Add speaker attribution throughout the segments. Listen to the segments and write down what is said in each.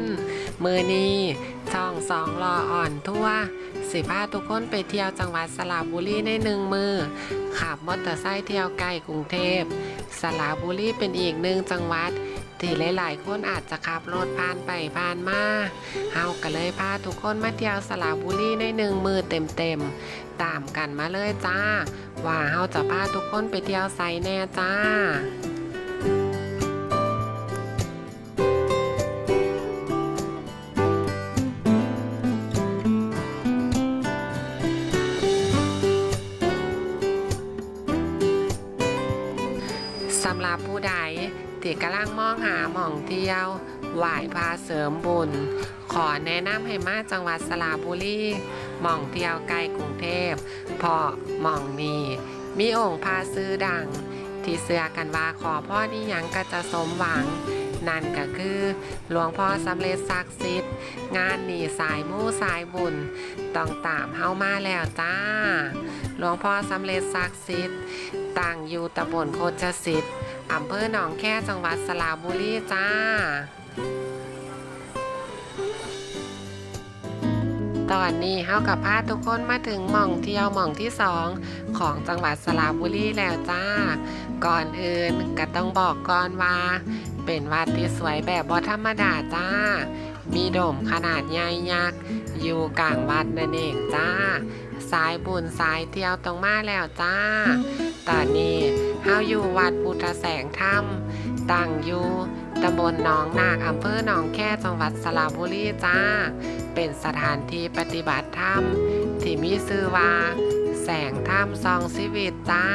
Speaker 1: นมือนี้ช่องสองรออ่อนทั่วสิพาทุกคนไปเที่ยวจังหวัดสระบุรีในหนึ่งมือขับมอเตอร์ไซค์เที่ยวใกล้กรุงเทพสระบุรีเป็นอีกหนึ่งจังหวัดที่หลาย ๆ คนอาจจะขับรถผ่านไปผ่านมาเฮาก็เลยพาทุกคนมาเที่ยวสระบุรีในหนึ่งมือเต็ม ๆ ตามกันมาเลยจ้า ว่าเฮาจะพาทุกคนไปเที่ยวไซแน่จ้า สำหรับผู้ใดที่กำลังมองหาหม่องเที่ยวไหว้พาเสริมบุญ ขอแนะนำให้มาจังหวัดสระบุรีหม่องเที่ยวใกล้กรุงเทพเพราะหม่องนี้มีองค์พาซื้อดัง ที่เสือกันว่าขอพ่อนี่ยังก็จะสมหวัง นั่นก็คือ หลวงพ่อสำเร็จศักดิ์สิทธิ์งานนี่สายมู่สายบุญต้องตามเฮามาแล้วจ้า หลวงพ่อสำเร็จศักดิ์สิทธิ์ตั้งอยู่ตำบลโคชสิทธิ์อำเภอหนองแค่จังหวัดสระบุรีจ้าตอนนี้เฮากับพาทุกคนมาถึงหม่องเที่ยวหม่องที่สองของจังหวัดสระบุรีแล้วจ้า ก่อนอื่นก็ต้องบอกก่อนว่า เป็นวัดที่สวยแบบบ่ธรรมดาจ้า มีโดมขนาดใหญ่ยักษ์อยู่กลางวัดนั่นเองจ้า สายบุญสายเที่ยวตรงมาแล้วจ้า ตอนนี้เฮาอยู่วัดพุทธแสงธรรมตั้งอยู่ตำบลหนองนาคอำเภอหนองแค่จังหวัดสระบุรีจ้า เป็นสถานที่ปฏิบัติธรรมที่มีชื่อว่า แสงธรรมซองชีวิตจ้า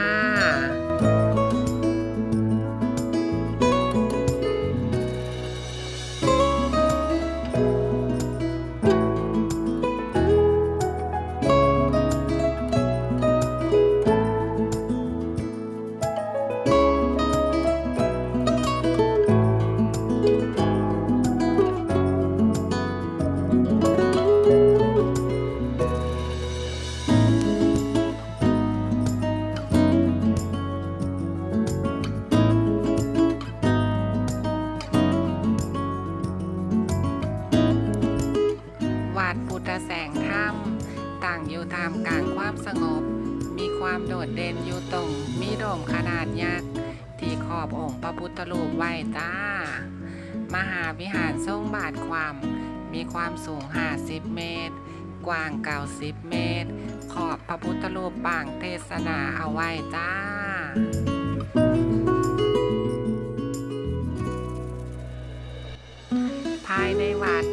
Speaker 1: วิหารทรงบาทความ มีความสูง 50 เมตร กว้าง 90 เมตร ขอบพระพุทธรูปปางเทศนาเอาไว้จ้าภายในวัด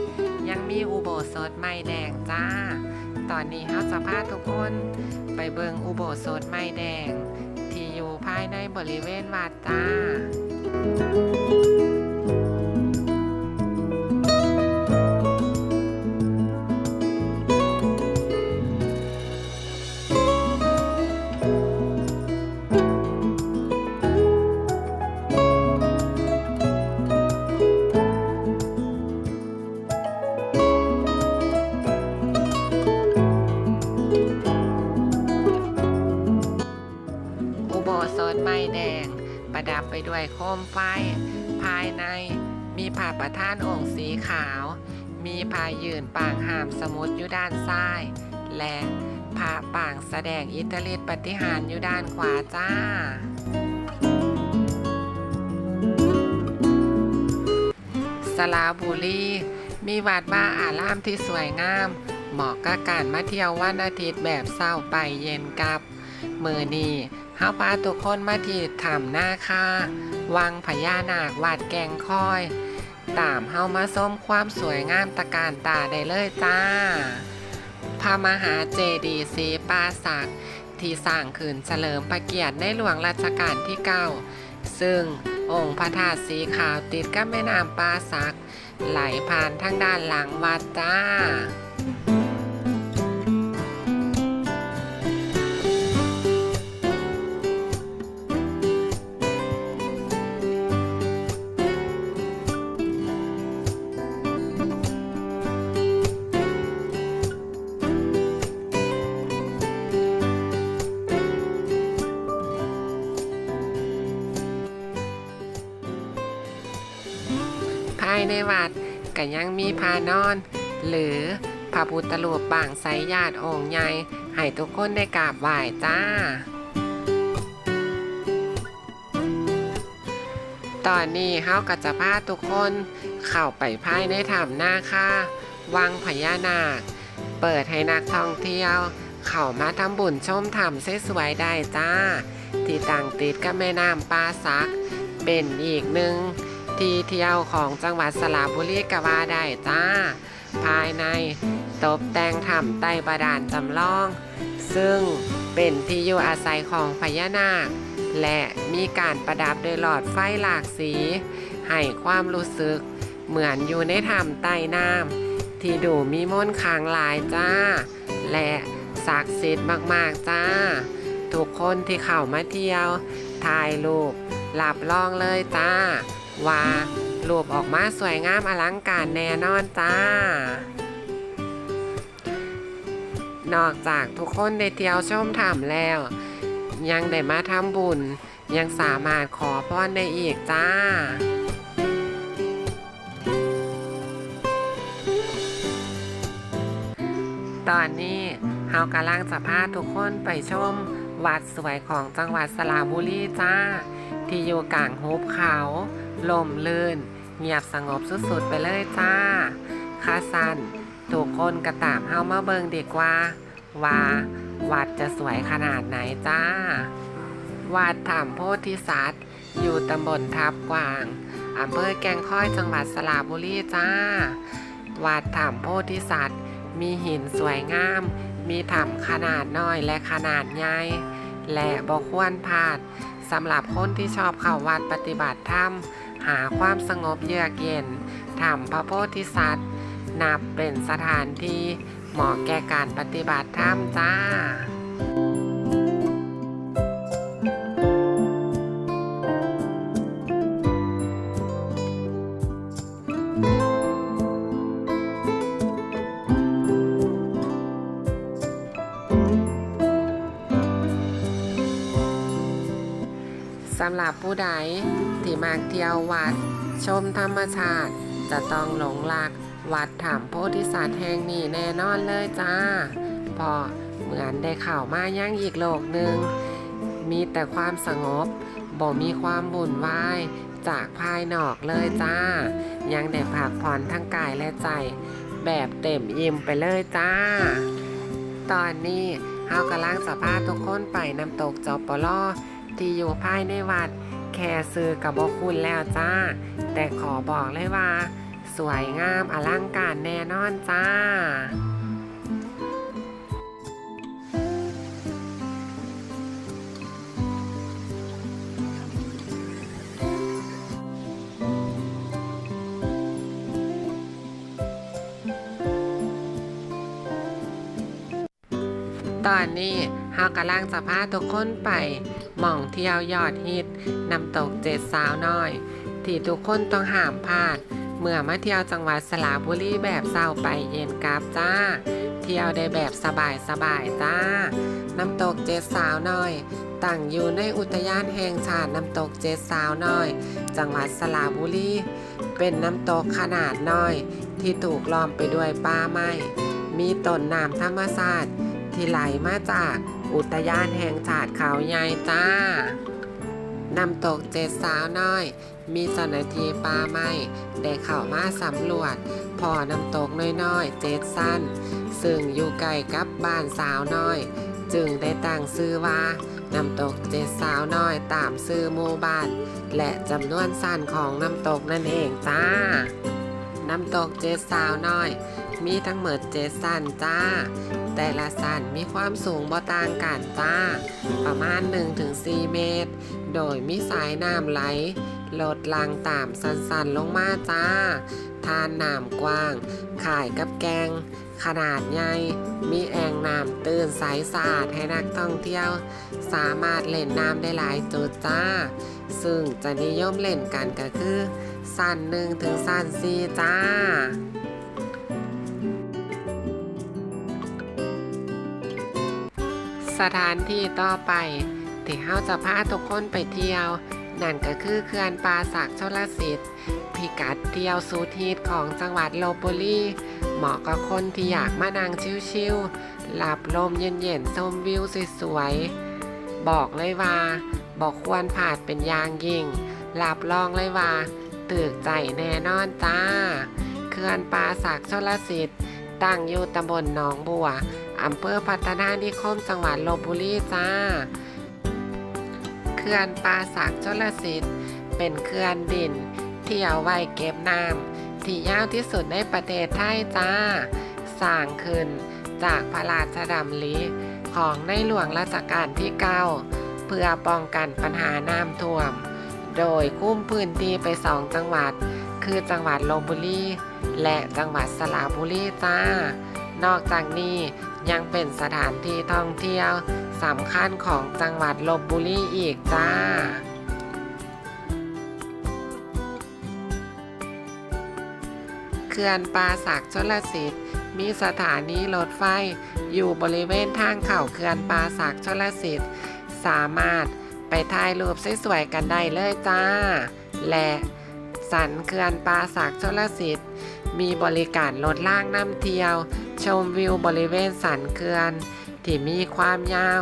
Speaker 1: ยังมีอุโบสถไม้แดงจ้า ตอนนี้เราจะพาทุกคนไปเบิงอุโบสถไม้แดง ที่อยู่ภายในบริเวณวัดจ้า ด้วยโคมไฟ ภายในมีผ้าประธานองค์สีขาว มีผ้ายืนปางหามสมุดอยู่ด้านซ้าย และผ้าปางแสดงอิทธิฤทธิปฏิหารอยู่ด้านขวาจ้าสระบุรีมีวัดว่าอารามที่สวยงาม เหมาะกับการมาเที่ยววันอาทิตย์แบบเศร้าไปเย็นกลับ มือนี้เฮาพาทุกคนมาที่ถ้ำหน้าคาวังพญานาควัดแกงคอย ตามเฮามาชมความสวยงามตะการตาได้เลยจ้า พระมหาเจดีย์สีปาสักที่สร้างขึ้นเฉลิมพระเกียรติในหลวงรัชกาลที่9ซึ่งองค์พระธาตุสีขาวติดกับแม่น้ำปาสัก ไหลผ่านทางด้านหลังวัดจ้า ในวัดก็ยังมีพานอน หรือพระพุทธรูปบางไสญาติองค์ใหญ่ให้ทุกคนได้กราบไหว้จ้า ตอนนี้เฮาก็จะพาทุกคนเข้าไปภายในถ้ำหน้าค่าวังพญานาค เปิดให้นักท่องเที่ยว เข้ามาทำบุญชมถ้ำสวยๆได้จ้า ที่ต่างติดกับแม่น้ำปาซัก เป็นอีกหนึ่ง ที่เที่ยวของจังหวัดสระบุรีกว่าได้จ้า ภายในตกแต่งถ้ำไต้บาดาลจำลอง ซึ่งเป็นที่อยู่อาศัยของพญานาค และมีการประดับด้วยหลอดไฟหลากสี ให้ความรู้สึกเหมือนอยู่ในถ้ำใต้น้ำที่ดูมีมนต์ขลังหลายจ้า และศักดิ์สิทธิ์มากๆจ้า ทุกคนที่เข้ามาเที่ยว ถ่ายรูปหลับรองเลยจ้า ว่ารูปออกมาสวยงามอลังการแน่นอนจ้า นอกจากทุกคนได้เที่ยวชมถ้ำแล้ว ยังได้มาทำบุญ ยังสามารถขอพรได้อีกจ้าตอนนี้เฮากำลังจะพาทุกคนไปชม วัดสวยของจังหวัดสระบุรีจ้า ที่อยู่กลางหุบเขา ลมลื่น เงียบสงบสุดๆไปเลยจ้าคาสันทุกคนก็ตามเฮามาเบิงดีกว่า ว่าวัดจะสวยขนาดไหนจ้า วัดถ้ำโพธิสัตว์ อยู่ตำบลทับกวางอำเภอแกงค่อยจังหวัดสระบุรีจ้า วัดถ้ำโพธิสัตว์ มีหินสวยงาม มีถ้ำขนาดน้อยและขนาดใหญ่และบ่ควรพลาดสำหรับคนที่ชอบเข้าวัดปฏิบัติธรรม หาความสงบเยือกเย็นทำพระโพธิสัตว์ นับเป็นสถานที่เหมาะแก่การปฏิบัติธรรมจ้า สำหรับผู้ใดที่มาเที่ยววัด ชมธรรมชาติ จะต้องหลงรักวัดถ้ำโพธิสัตว์แห่งนี้แน่นอนเลยจ้าเพอเหมือนได้เข้ามายังอีกโลกหนึ่ง มีแต่ความสงบบ่มีความบุ่นวายจากภายนอกเลยจ้า ยังได้พักผ่อนทั้งกายและใจ แบบเต็มอิ่มไปเลยจ้า ตอนนี้เฮากำลังจะพาทุกคนไปน้ำตกจอปลอ ที่อยู่ภายในวัด แค่ซื้อกับบคุณแล้วจ้า แต่ขอบอกเลยว่า สวยงามอลังการแน่นอนจ้าตอนนี้ เฮากำลังจะพาทุกคนไปหม่องเที่ยวยอดฮิตน้ำตกเจ็ดสาวน้อย ที่ทุกคนต้องห้ามพลาด เมื่อมาเที่ยวจังหวัดสระบุรีแบบเศร้าไปเย็นกราบจ้า เที่ยวได้แบบสบายสบายๆจ้า น้ำตกเจ็ดสาวน้อยตั้งอยู่ในอุทยานแห่งชาติน้ำตกเจ็ดสาวน้อย จังหวัดสระบุรีเป็นน้ำตกขนาดน้อย ที่ถูกล้อมไปด้วยป่าไม้มีต้นน้ำธรรมชาติที่ไหลมาจาก อุทยานแห่งชาติเขาใหญ่จ้าน้ำตกเจ็ดสาวน้อย มีเจ้าหน้าที่ป่าไม้ได้เข้ามาสำรวจพอน้ำตกน้อยๆเจ็ดสั้น ซึ่งอยู่ใกล้กับบ้านสาวน้อย จึงได้ตั้งชื่อว่าน้ำตกเจ็ดสาวน้อยตามชื่อหมู่บ้าน และจำนวนสั้นของน้ำตกนั่นเองจ้าน้ำตกเจ็ดสาวน้อย มีทั้งหมดเจ็ดสั้นจ้า แต่ละสันมีความสูงบ่ต่างกันจ้า ประมาณ 1-4 เมตร โดยมีสายน้ำไหลลดลางตามสันๆลงมาจ้า ทานน้ำกว้าง ขายกับแกง ขนาดใหญ่ มีแอ่งน้ำตื่นใสสะอาดให้นักท่องเที่ยว สามารถเล่นน้ำได้หลายจุดจ้า ซึ่งจะนิยมเล่นกันก็คือ สั้นหนึ่งถึงสั้นสี่จ้า สถานที่ต่อไปที่เฮาจะพาทุกคนไปเที่ยว นั่นก็คือเขื่อนป่าสักชลสิทธิ์พิกัดเที่ยวสูตรฮิตของจังหวัดลบบุรีเหมาะกับคนที่อยากมานั่งชิวๆหลับลมเย็นๆชมวิวสวยๆบอกเลยว่าบอกควรผ่านเป็นยางยิ่งหลับรองเลยว่าตึกใจแน่นอนจ้าเขื่อนป่าสักชลสิทธิ์ ตั้งอยู่ตำบลหนองบัวอำเภอพัฒนานิคมจังหวัดลบบุรีจ้าเขื่อนป่าสักชลสิทธิ์ เป็นเขื่อนดิน ที่เอาไว้เก็บน้ำที่ยาวที่สุดในประเทศไทยจ้า สร้างขึ้นจากพระราชดำริของในหลวงรัชกาลที่9เพื่อป้องกันปัญหาน้ำท่วม โดยคุ้มพื้นที่ไปสองจังหวัด คือจังหวัดลบบุรี และจังหวัดสระบุรีจ้า นอกจากนี้ยังเป็นสถานที่ท่องเที่ยวสำคัญของจังหวัดลบบุรีอีกจ้าเขื่อนปราสักชลสิทธิ์มีสถานีรถไฟอยู่บริเวณทางเข้าเขื่อนปราสักชลสิทธิ์สามารถไปถ่ายรูปสวยๆกันได้เลยจ้า และ สันเขื่อนปาสักชลสิทธิ์ มีบริการรถล่างน้ำเที่ยว ชมวิวบริเวณสันเขื่อนที่มีความยาว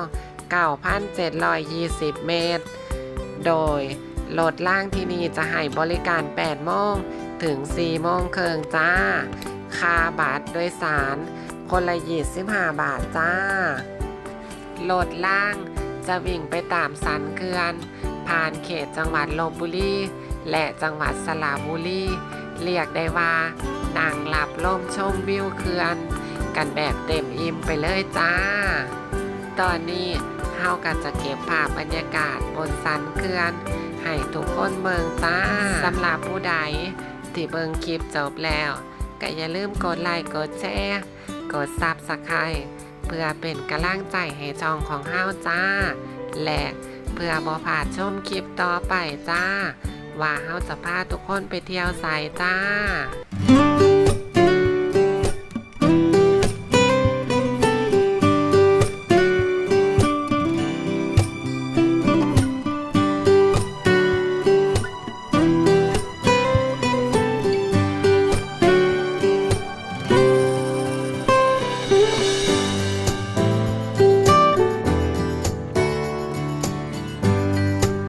Speaker 1: 9,720 เมตร โดยรถล่างที่นี่จะให้บริการ 8 โมง ถึง 4 โมงเคิงจ้า คาบัตรโดยสาร คนละ 25 บาทจ้าโหลดล่างจะวิ่งไปตามสันเขื่อน ผ่านเขตจังหวัดลบบุรี และจังหวัดสระบุรีเรียกได้ว่านั่งหลับลมชมวิวเขื่อน กันแบบเต็มอิ่มไปเลยจ้า ตอนนี้เฮากันจะเก็บภาพบรรยากาศบนสันเขื่อน ให้ทุกคนเบิงจ้าสำหรับผู้ใดที่เบิงคลิปจบแล้วก็อย่าลืมกดไลค์กดแชร์กดซับสไครต์เพื่อเป็นกำลังใจให้ช่องของเฮาจ้า และเพื่อบ่พลาดชมคลิปต่อไปจ้า ว่าเฮาจะพาทุกคนไปเที่ยวสายจ้า